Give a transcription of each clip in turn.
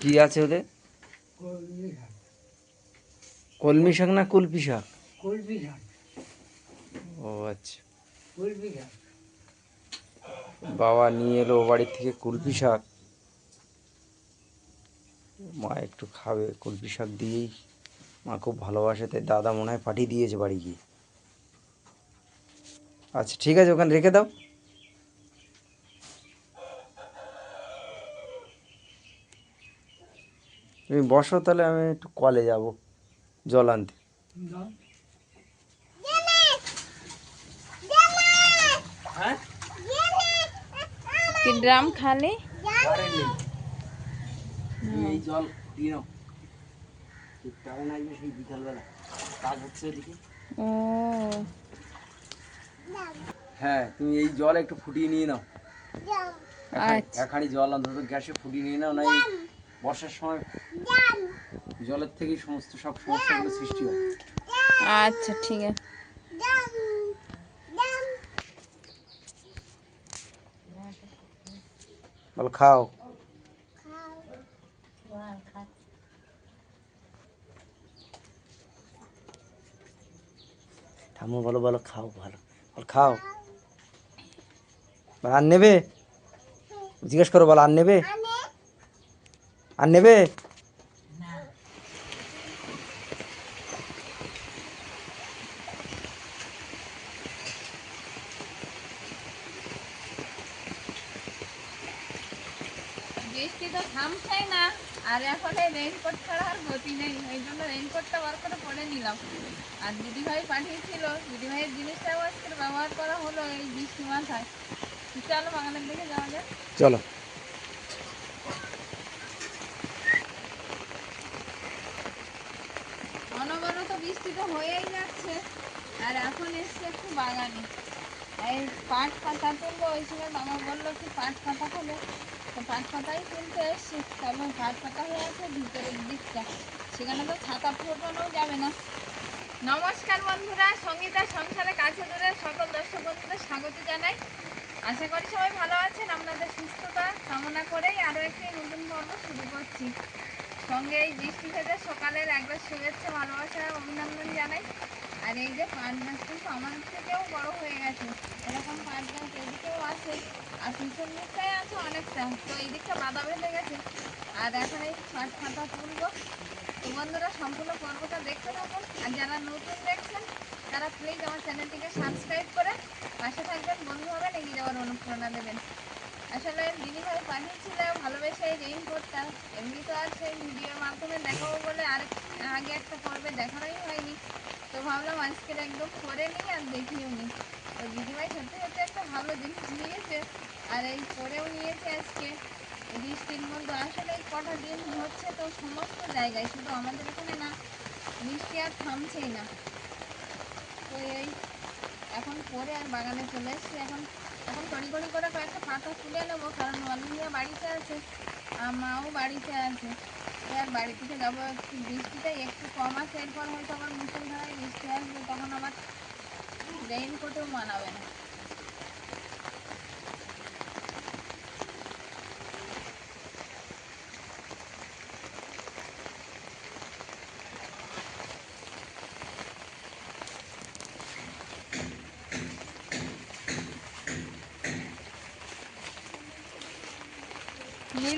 কি আছে ওদের? কলমি শাক না কুলপি শাক? কুলপি শাক। ও আচ্ছা। কুলপি শাক। বাবা নিয়ে এলো বাড়ির থেকে কুলপি শাক। মা একটু খাবে কুলপি শাক দিয়েই। মা খুব ভালোবাসে তাই দাদা মনে হয় পাঠিয়ে দিয়েছে বাড়ি গিয়ে। আচ্ছা ঠিক আছে ওখানে রেখে দাও। তুমি বসো তাহলে আমি একটু কলে যাব। জল আনতে। হ্যাঁ? কি ড্রাম খালি? তুমি এই জল দিয়ে নাও। ঠিক টাইম আসবে সেই বিকালবেলা। কাজ হচ্ছে ওদিকে হ্যাঁ তুমি এই জল একটু ফুটিয়ে নিয়ে নাও। আচ্ছা। এক হাঁড়ি জল অন্তত গ্যাসে ফুটিয়ে নিয়ে নাও না এই বর্ষার সময় জলের থেকেই সমস্ত সব সমস্যাগুলো সৃষ্টি হয়। আচ্ছা ঠিক আছে। বলো খাও। ঠাম্মু বলো বলো খাও ভালো বলো খাও। বলো, আর নেবে? জিজ্ঞেস করো বলো আর নেবে? আর নেবে? বৃষ্টি তো থামছেই না আর এখন এই রেইনকোট ছাড়া আর গতি নেই এই জন্য রেইনকোটটা বার করে পরে নিলাম। আর দিদিভাই পাঠিয়েছিল দিদিভাইয়ের জিনিসটাও আজকে ব্যবহার করা হলো এই বৃষ্টি মাথায় চলো বাগানের দিকে যাওয়া যাক। চলো অনবরত বৃষ্টি তো হয়েই যাচ্ছে আর এখন এসছে একটু বাগানে। এই পাট পাতা তুলবো, ওই সময় মামা বলল কি পাট পাতা খোলে তো পাট পাতাই তুলতে এসছি। তবে পাট পাতা হয়ে আছে, ভিতরের দিকটা। সেখানে তো ছাতা ফোটানো যাবে না। নমস্কার বন্ধুরা, সঙ্গীতা সংসারে কাছে দূরে সকল দর্শক বন্ধুদের স্বাগত জানাই। আশা করি সবাই ভালো আছেন, আপনাদের সুস্থতা কামনা করেই আরও একটি নতুন পর্ব শুরু করছি। সঙ্গে এই বৃষ্টি ভেজা সকালের একবার শুভেচ্ছা, ভালোবাসা অভিনন্দন জানাই। আর এই যে পাট গাছ কিন্তু আমার থেকেও বড় হয়ে গেছে। এরকম পাট গাছ এদিকেও আছে, আর পিছন দিকটাই আছে অনেকটা। তো এই দিকটা বাধা বেঁধে গেছে। আর এখন এই পাট ফাটা তুলবো। তো বন্ধুরা, সম্পূর্ণ পর্বটা দেখতে থাকুন। আর যারা নতুন দেখছেন, তারা প্লিজ আমার চ্যানেলটিকে সাবস্ক্রাইব করে পাশে থাকবেন, বন্ধু হবেন, এগিয়ে যাওয়ার অনুপ্রেরণা দেবেন। আসলে দিদিভাই পাঠিয়েছিল ভালোবেসে রেইনকোটটা এমনি তো আর সেই ভিডিওর মাধ্যমে দেখাবো বলে আর আগে একটা পর্বে দেখানোই হয়নি। তো ভাবলাম আজকের একদম করে নিই আর দেখিও নি তো দিদিভাই সত্যি সত্যি একটা ভালো জিনিস নিয়েছে আর এই পরেও নিয়েছে আজকে। বৃষ্টির মধ্যে আসলে এই কটা দিন হচ্ছে তো সমস্ত জায়গায়, শুধু আমাদের এখানে না, বৃষ্টি আর থামছেই না। তো এই এখন পরে আর বাগানে চলে এসছি। এখন এখন টনি করে কয়েকটা পাতা তুলে নেব, কারণ অনিমিয়া বাড়িতে আছে, আর মাও বাড়িতে আছে। আর বাড়ি থেকে যাব একটু বৃষ্টিটা একটু কম আছে, এরপর হয়তো আবার মুসলধারায় বৃষ্টি আসবে, তখন আবার রেইনকোটেও মানাবে না।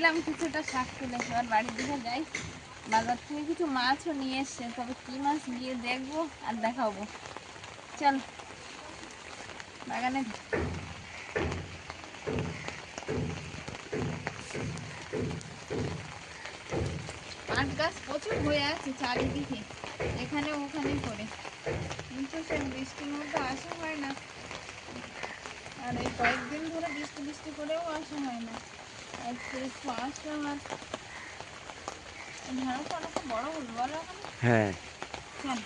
নিলাম কিছুটা শাক তুলে এবার বাড়ির দিকে যাই। বাজার থেকে কিছু মাছও নিয়ে এসছে, তবে কি মাছ গিয়ে দেখব আর দেখাবো। চল, বাগানে পাট গাছ প্রচুর হয়ে আছে চারিদিকে, এখানে ওখানে করে। কিন্তু সে বৃষ্টির মধ্যে আসা হয় না। আর এই কয়েকদিন ধরে বৃষ্টি বৃষ্টি করেও আসা হয় না। হ্যাঁ চল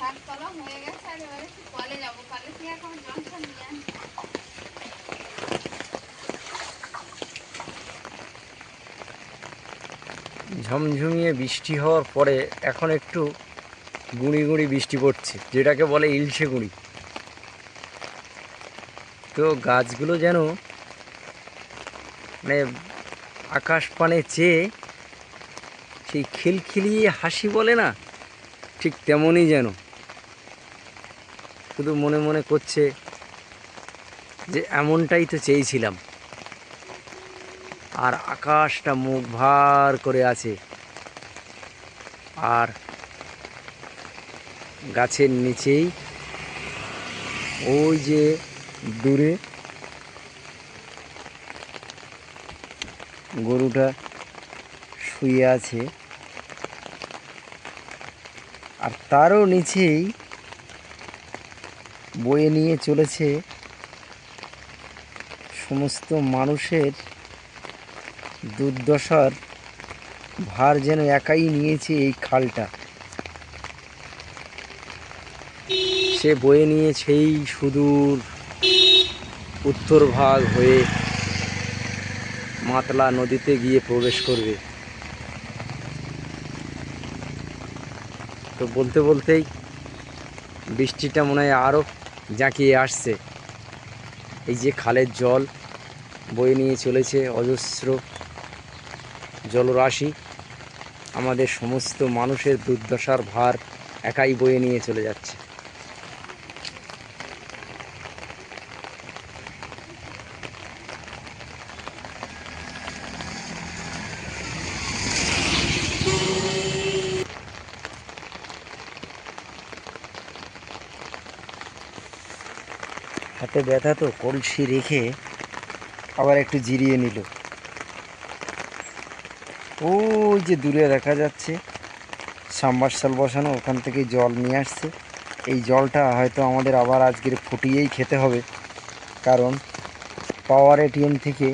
শাক কলম হয়ে গেছে আর এবারে একটু কলে যাব কলে থেকে এখন জল ফল নিয়ে আসি। ঝমঝমিয়ে বৃষ্টি হওয়ার পরে এখন একটু গুঁড়ি গুঁড়ি বৃষ্টি পড়ছে, যেটাকে বলে ইলশে গুঁড়ি। তো গাছগুলো যেন মানে আকাশ পানে চেয়ে সেই খিলখিলিয়ে হাসি বলে না, ঠিক তেমনই যেন। শুধু মনে মনে করছে যে এমনটাই তো চেয়েছিলাম। আর আকাশটা মুখ ভার করে আছে। আর গাছের নিচেই ওই যে দূরে গরুটা শুয়ে আছে। আর তারও নিচেই বয়ে নিয়ে চলেছে সমস্ত মানুষের দুর্দশার ভার যেন একাই নিয়েছে এই খালটা। সে বয়ে নিয়ে সেই সুদূর উত্তর ভাগ হয়ে মাতলা নদীতে গিয়ে প্রবেশ করবে। তো বলতে বলতেই বৃষ্টিটা মনে হয় আরও জাঁকিয়ে আসছে। এই যে খালের জল বয়ে নিয়ে চলেছে অজস্র জলরাশি। আমাদের সমস্ত মানুষের দুর্দশার ভার একাই বয়ে নিয়ে চলে যাচ্ছে। হাতে ব্যথা তো, কলসি রেখে আবার একটু জিরিয়ে নিল। ওই যে দূরে দেখা যাচ্ছে সাম্বারসাল বসানো, ওখান থেকে জল নিয়ে আসছে। এই জলটা হয়তো আমাদের আবার আজকের ফুটিয়েই খেতে হবে, কারণ পাওয়ার এটিএম থেকে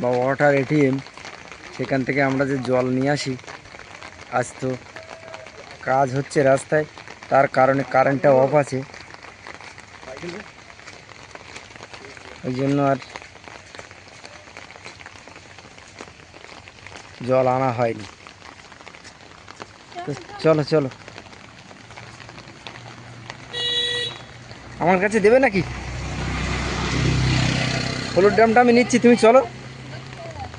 বা ওয়াটার এটিএম সেখান থেকে আমরা যে জল নিয়ে আসি, আজ তো কাজ হচ্ছে রাস্তায়, তার কারণে কারেন্টটা অফ আছে। ওই জন্য আর জল আনা হয়নি। চলো চলো। আমার কাছে দেবে নাকি? হলুদ ড্রামটা আমি নিচ্ছি, তুমি চলো।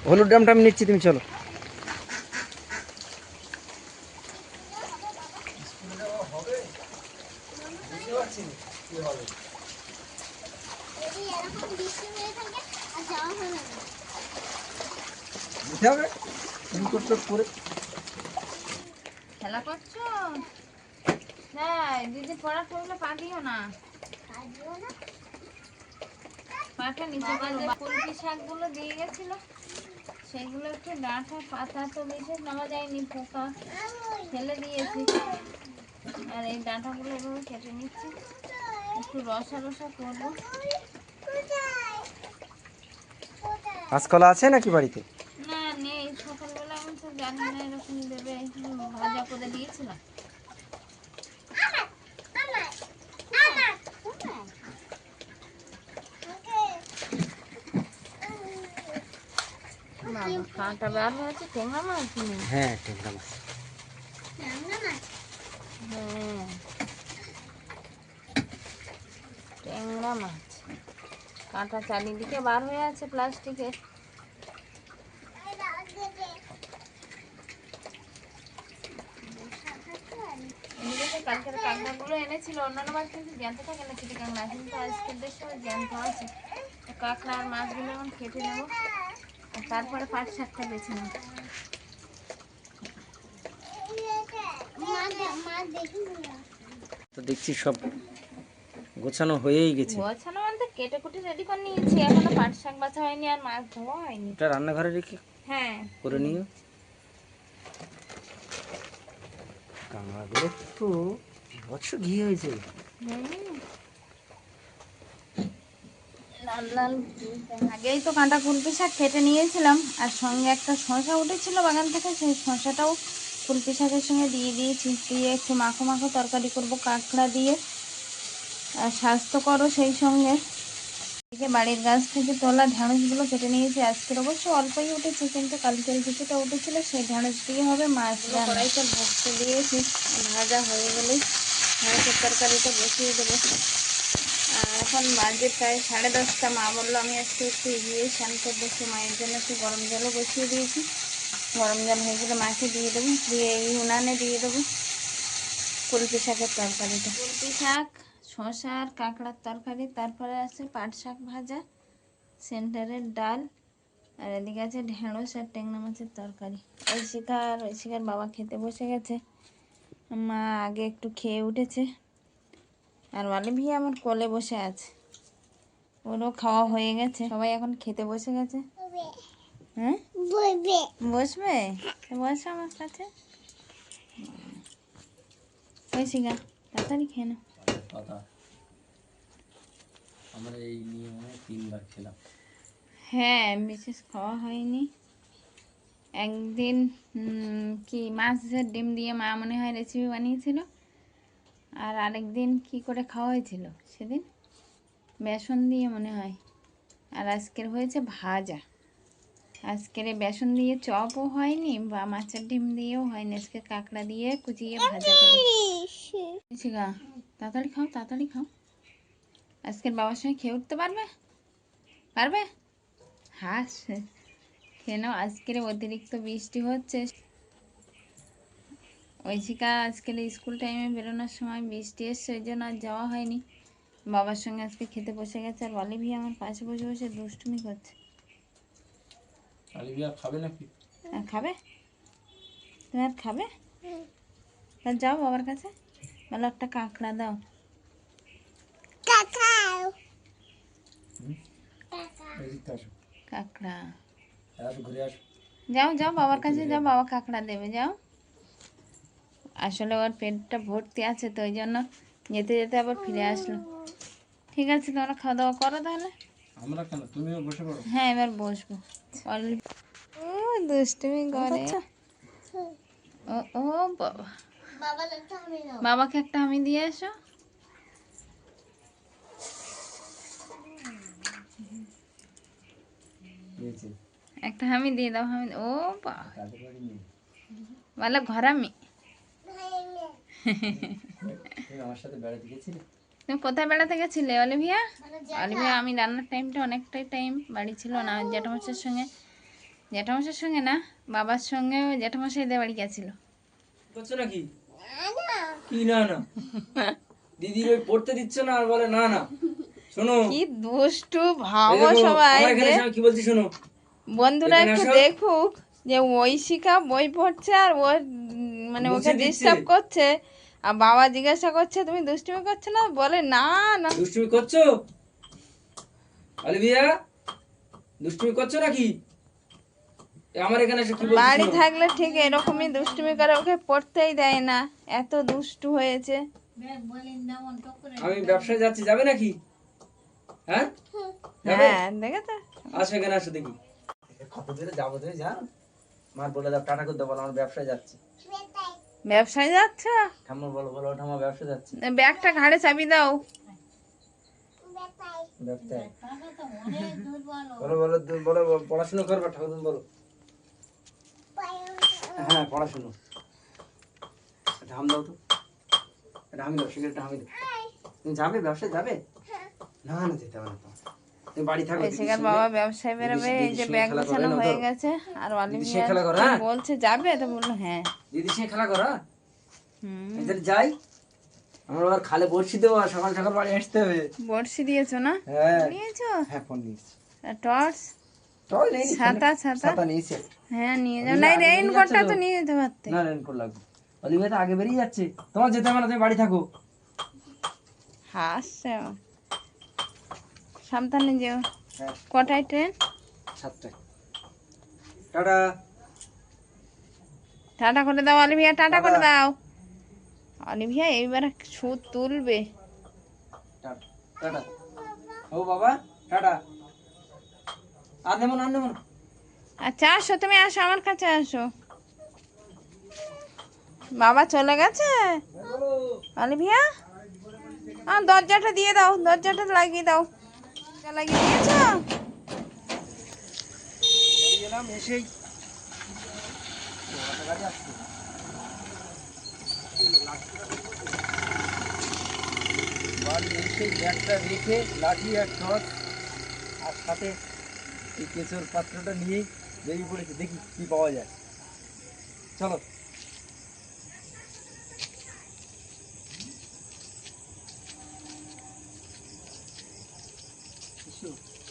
হলুদ ড্রামটা আমি নিচ্ছি, তুমি চলো দিতে হবে তুমি করতে করে খেলা করছ না দিদি পড়া করলে পা দিও না পাটা নিচে করো কুলপি শাকগুলো দিয়ে গেছিল সেগুলো পাতা তো বিশেষ নেওয়া যায়নি পোকা ফেলে দিয়েছি। আর এই ডাঁটাগুলো এভাবে কেটে নিচ্ছি। একটু রসা রসা করব। কাঁচকলা আছে নাকি বাড়িতে? না নেই। সকালবেলা আমি তো জানি না এরকম দেবে ভাজা করে দিয়েছিলাম বাবা কাঁটা বার হয়েছে টেঙ্গা মাছ হ্যাঁ টেঙ্গা মাছ। হ্যাঁ। ট্যাংরা মাছ। কাঁটা চারিদিকে বার হয়ে আছে প্লাস্টিকের এদিকে কালকের কাঁকড়াগুলো এনেছিল অন্যান্য মাছ কিন্তু জ্যান্ত থাকে না চিটি কাঁকড়া কিন্তু আজকের দেশে জ্যান্ত আছে। কাঁকড়া আর মাছগুলো এখন কেটে নেব। তারপরে পাট শাকটা বেছে নিই তো দেখছি সব গোছানো হয়েই গেছে। গোছানো মানে কেটে কুটে রেডি করে নিয়েছি এখনও পাট শাক বাছা হয়নি আর মাছ ধোয়া হয়নি। এটা রান্নাঘরে রেখে হ্যাঁ। করে নিও। কাঁকড়াগুলো তো বছর ঘি হয়েছে? হুম। লাল লাল আগেই তো কাঁটা কুলপি শাক কেটে নিয়েছিলাম আর সঙ্গে একটা শসা উঠেছিল বাগান থেকে সেই শশাটাও কুলপি শাকের সঙ্গে দিয়ে দিয়েছি। দিয়ে একটু মাখো মাখো তরকারি করব কাঁকড়া দিয়ে। আর স্বাস্থ্যকরও সেই সঙ্গে। এদিকে বাড়ির গাছ থেকে তোলা ঢেঁড়সগুলো কেটে নিয়েছি আজকের অবশ্য অল্পই উঠেছে কিন্তু কালকের কিছুটা উঠেছিল সেই ঢেঁড়স দিয়ে হবে মাছ কড়াইটা ভরতে দিয়েছি ভাজা হয়ে গেলেই ঢেঁড়সের তরকারিটা বসিয়ে দেবো। এখন বাজে প্রায় সাড়ে দশটা। মা বলল, আমি আজকে একটু এগিয়ে স্নান করব। মায়ের জন্য একটু গরম জলও বসিয়ে দিয়েছি। গরম জল হয়ে গেলে মাকে দিয়ে দেবো। দিয়ে এই উনানে দিয়ে দেবো কুলপি শাকের তরকারিটা। কুলপি শাক, শসা আর কাঁকড়ার তরকারি। তারপরে আছে পাট শাক ভাজা, সেন্টারের ডাল, আর এদিকে আছে ঢেঁড়স আর ট্যাংরা মাছের তরকারি। ঐশিকা আর ঐশিকার বাবা খেতে বসে গেছে। মা আগে একটু খেয়ে উঠেছে। আর অলিভি আমার কোলে বসে আছে। ওরও খাওয়া হয়ে গেছে। সবাই এখন খেতে বসে গেছে। হ্যাঁ? বসবে। বসো আমার কাছে ঐশিকা তাড়াতাড়ি খেয়ে নাও। আমরা এই নিয়ে তিনবার খেলাম। হ্যাঁ বিশেষ খাওয়া হয়নি। একদিন কি মাছের ডিম দিয়ে মা মনে হয় রেসিপি বানিয়েছিল? আর আরেকদিন কি করে খাওয়া হয়েছিল সেদিন? বেসন দিয়ে মনে হয়। আর আজকের হয়েছে ভাজা। আজকের বেসন দিয়ে চপও হয়নি বা মাছের ডিম দিয়েও হয়নি। আজকে কাঁকড়া দিয়ে কুচিয়ে ভাজা করে তাড়াতাড়ি খাও তাড়াতাড়ি খাও। আজকের বাবার সঙ্গে খেয়ে উঠতে পারবে? পারবে? হাস, খেয়ে নাও। আজকের অতিরিক্ত বৃষ্টি হচ্ছে। ঐশিকা আজকের স্কুল টাইমে বেরোনোর সময় বৃষ্টি এসছে ওই জন্য আর যাওয়া হয়নি। বাবার সঙ্গে আজকে খেতে বসে গেছে আর অলিভি আমার পাশে বসে বসে দুষ্টুমি করছে। খাবে নাকি? খাবে। তুমি আর খাবে? তা যাও বাবার কাছে। বলো একটা কাঁকড়া দাও। কাঁকড়া। যাও যাও বাবার কাছে যাও বাবা কাঁকড়া দেবে যাও। আসলে ওর পেটটা ভর্তি আছে তো ওই জন্য যেতে যেতে আবার ফিরে আসলো। ঠিক আছে তোমরা খাওয়া দাওয়া করো তাহলে। আমরা কেন? তুমিও বসে পড়ো। হ্যাঁ এবার বসবো। ও দুষ্টুমি করে। ও ও বাবা। বাবাকে একটা আমি দিয়ে এসো একটা আমি দিয়ে দাও আমি ও বাবা। ঘরামি। তুমি কোথায় বেড়াতে গেছিলে অলিভিয়া? অলিভিয়া আমি রান্নার টাইমটা অনেকটাই টাইম বাড়ি ছিল না জ্যাঠামশার সঙ্গে। জ্যাঠামশার সঙ্গে না বাবার সঙ্গে জ্যাঠামশাইদের বাড়ি গেছিল। করছ নাকি? কি না না? দিদির ওই পড়তে দিচ্ছ না আর বলে না না। শোনো। কি দুষ্টু ভাবো সবাই কি বলছি শোনো? বন্ধুরা একটু দেখুক যে ঐশিকা বই পড়ছে আর ও উম, মানে ওকে। ডিস্টার্ব করছে আর বাবা জিজ্ঞাসা করছে তুমি দুষ্টুমি করছ না? বলে না না। দুষ্টুমি করছ? অলিভিয়া দুষ্টুমি করছ নাকি? আমার এখানে এসে কি বলছি বাড়ি থাকলে ঠিক এরকমই দুষ্টুমি করে ওকে পড়তেই দেয় না। এত দুষ্টু হয়েছে। আমি ব্যবসায় যাচ্ছি যাবে নাকি? হ্যাঁ? হ্যাঁ দেখে তো। আসো এখানে আসো দেখি। কত দূরে যাব তুমি জানো? মার বলে দাও টাটা করতে বলো আমার ব্যবসায় যাচ্ছি। ব্যবসায় যাচ্ছ? ঠাম্মা বলো বলো ঠাম্মা ব্যবসা যাচ্ছি। ব্যাগটা ঘাড়ে চাবি দাও। ব্যবসায়। বলো বলো পড়াশোনা করবে ঠাকুর বলো। হ্যাঁ পড়াশোনা। দাও তো। দাও তুমি যাবে ব্যবসায় যাবে? না না যেতে হবে না বাবা ব্যবসায় বেরোবে এই যে ব্যাগ গোছানো হয়ে গেছে আর? বলছে যাবে? তো বলল হ্যাঁ। দিদির সঙ্গে খেলা করো? যাই। আমার আবার খালে বড়শি দেবো আর সকাল সকাল বাড়ি আসতে হবে। বড়শি দিয়েছ না? হ্যাঁ। নিয়েছো? হ্যাঁ ফোন নিয়েছি। টর্চ? চল নেই নি, ছাতা ছাতা? ছাতা নিয়েছি। হ্যাঁ নিয়ে যাও। রেইনকোটটা তো। নিয়ে যেতে পারতে। না রেনকোট লাগবে। অলিভিয়া তো আগে বেরিয়ে যাচ্ছে। তোমার যেতে হবে না তুমি বাড়ি থাকো। হাসছে। সাবধানে যেও। হ্যাঁ। কটায় ট্রেন? সাতটায়। টাটা। টাটা করে দাও অলিভিয়া টাটা করে দাও। অলিভিয়া এইবার সুদ তুলবে। টাটা। টাটা। ও বাবা টাটা। আর নেমন আর নেমন আচ্ছা আসো তুমি আসো আমার কাছে আসো। বাবা চলে গেছে? অলিভিয়া? আ দরজাটা দিয়ে দাও দরজাটা লাগিয়ে দাও। এসেই। বাড়ি এসেই ব্যাগটা রেখে লাঠি আর টর্চ আর সাথে এই কেঁচোর পাত্রটা নিয়েই বেরিয়ে পড়েছে। দেখি কি পাওয়া যায়। চলো।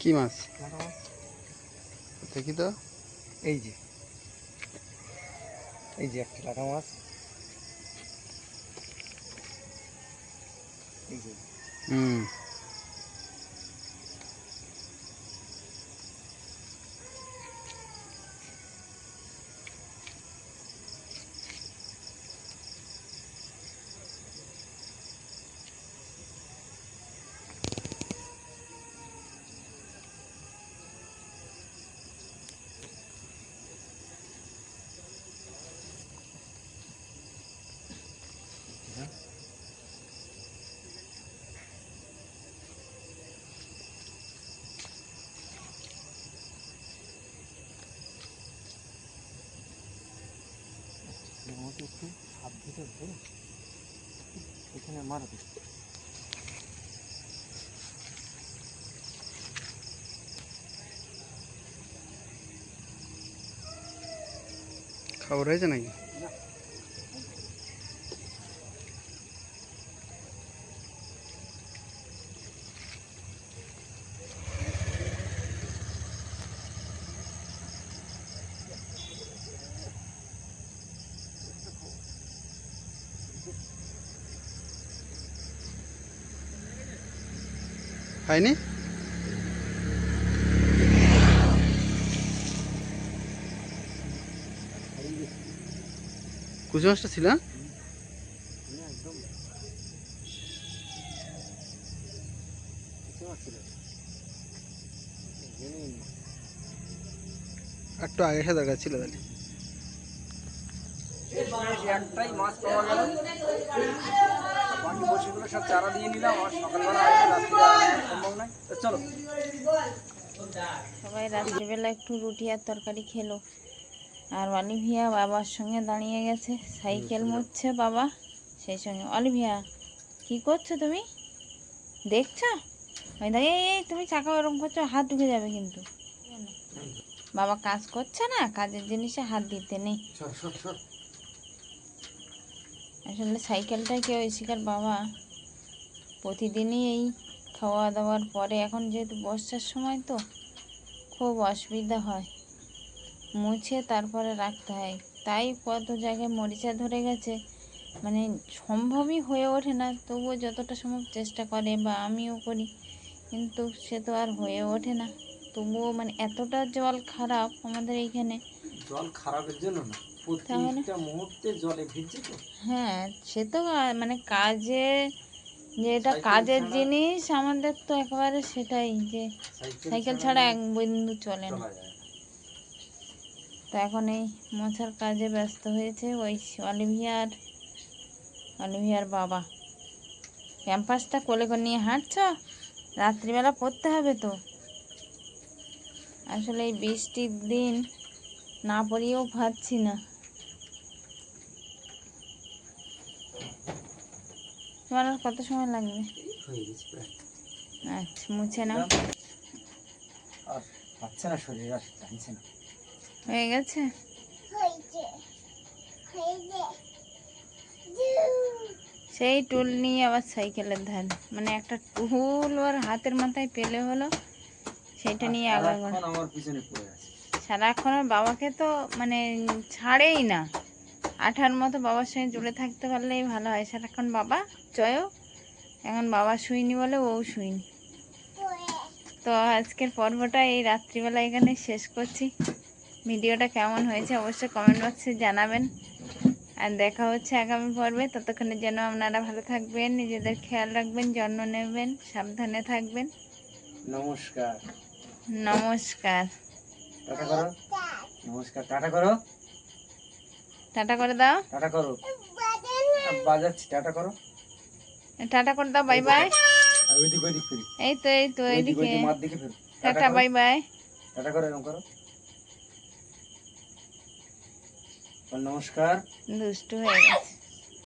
কি মাছ? দেখি তো। এই যে। এই যে একটা টাকা মাছ। এই যে। হুম। একটু দিতে হবে এখানে মারবে খাবার হয়েছে নাকি? হয়নি? কুচি মাছটা ছিল হ্যাঁ? একটু আগে এসে দরকার ছিল তাহলে। একটাই মাছ পাওয়া গেল। বাকি বসিগুলো সব চারা দিয়ে নিলাম আর সকালবেলা সম্ভব নয় তো চলো। সবাই রাত্রিবেলা একটু রুটি আর তরকারি খেলো। আর অলিভিয়া বাবার সঙ্গে দাঁড়িয়ে গেছে। সাইকেল মুছছে বাবা সেই সঙ্গে অলিভিয়া কি করছ তুমি? দেখছ? ওই দেখো এই এই তুমি চাকা ওরকম করছ হাত ঢুকে যাবে কিন্তু। বাবা কাজ করছে না কাজের জিনিসে হাত দিতে নেই। সর সাইকেলটা আসলে সাইকেলটাকে ঐশিকার বাবা? প্রতিদিনই এই খাওয়া দাওয়ার পরে। এখন যেহেতু বর্ষার সময় তো, খুব অসুবিধা হয়। মুছে তারপরে রাখতে হয়। তাই কত জায়গায় মরিচা ধরে গেছে। মানে সম্ভবই হয়ে ওঠে না। তবুও যতটা সম্ভব চেষ্টা করে বা আমিও করি। কিন্তু সে তো আর হয়ে ওঠে না। তবুও মানে এতটা জল খারাপ আমাদের এইখানে। জল খারাপের জন্য না? প্রত্যেকটা মুহূর্তে জলে ভিজছে তো। হ্যাঁ সে তো মানে কাজে যেটা সাইকেল কাজের জিনিস আমাদের তো একেবারে সেটাই যে সাইকেল ছাড়া এক বিন্দু চলে না। না। তো এখন এই মোছার কাজে ব্যস্ত হয়েছে ওই অলিভিয়ার অলিভিয়ার বাবা। ক্যাম্পাসটা কোলে করে নিয়ে হাঁটছ? রাত্রিবেলা পড়তে হবে তো। আসলে এই বৃষ্টির দিন না পড়িয়েও পাচ্ছি না। তোমার আর কত সময় লাগবে? আচ্ছা মুছে নাও। পাচ্ছে না শরীর আর টানছে না। হয়ে গেছে? সেই টুল নিয়ে আবার সাইকেলের ধার মানে একটা টুল ওর হাতের মাথায় পেলে হলো সেটা নিয়ে আবার সারাক্ষণ আমার পিছনে পড়ে আছে। সারাক্ষণ ওর বাবাকে তো মানে ছাড়েই না। আঠার মতো বাবার সঙ্গে জুড়ে থাকতে পারলেই ভালো হয়। সারাক্ষণ বাবা চয়ও এখন বাবা শুইনি বলে ও শুইনি। তো আজকের পর্বটা এই রাত্রিবেলা এখানে শেষ করছি। ভিডিওটা কেমন হয়েছে অবশ্যই কমেন্ট বক্সে জানাবেন। আর দেখা হচ্ছে আগামী পর্বে। ততক্ষণে যেন আপনারা ভালো থাকবেন নিজেদের খেয়াল রাখবেন যত্ন নেবেন সাবধানে থাকবেন। নমস্কার। নমস্কার। টাটা করো। নমস্কার। টাটা করো। টাটা করে দাও। টাটা করো। বাজাচ্ছি টাটা করো। টাটা করে দাও বাই বাই আর ওইদিক ওইদিক ফিরি। এই তো এই তো এইদিকে মার দিকে ফিরো। টাটা বাই বাই টাটা করো এরকম করো। নমস্কার। দুষ্টু হয়ে গেছে।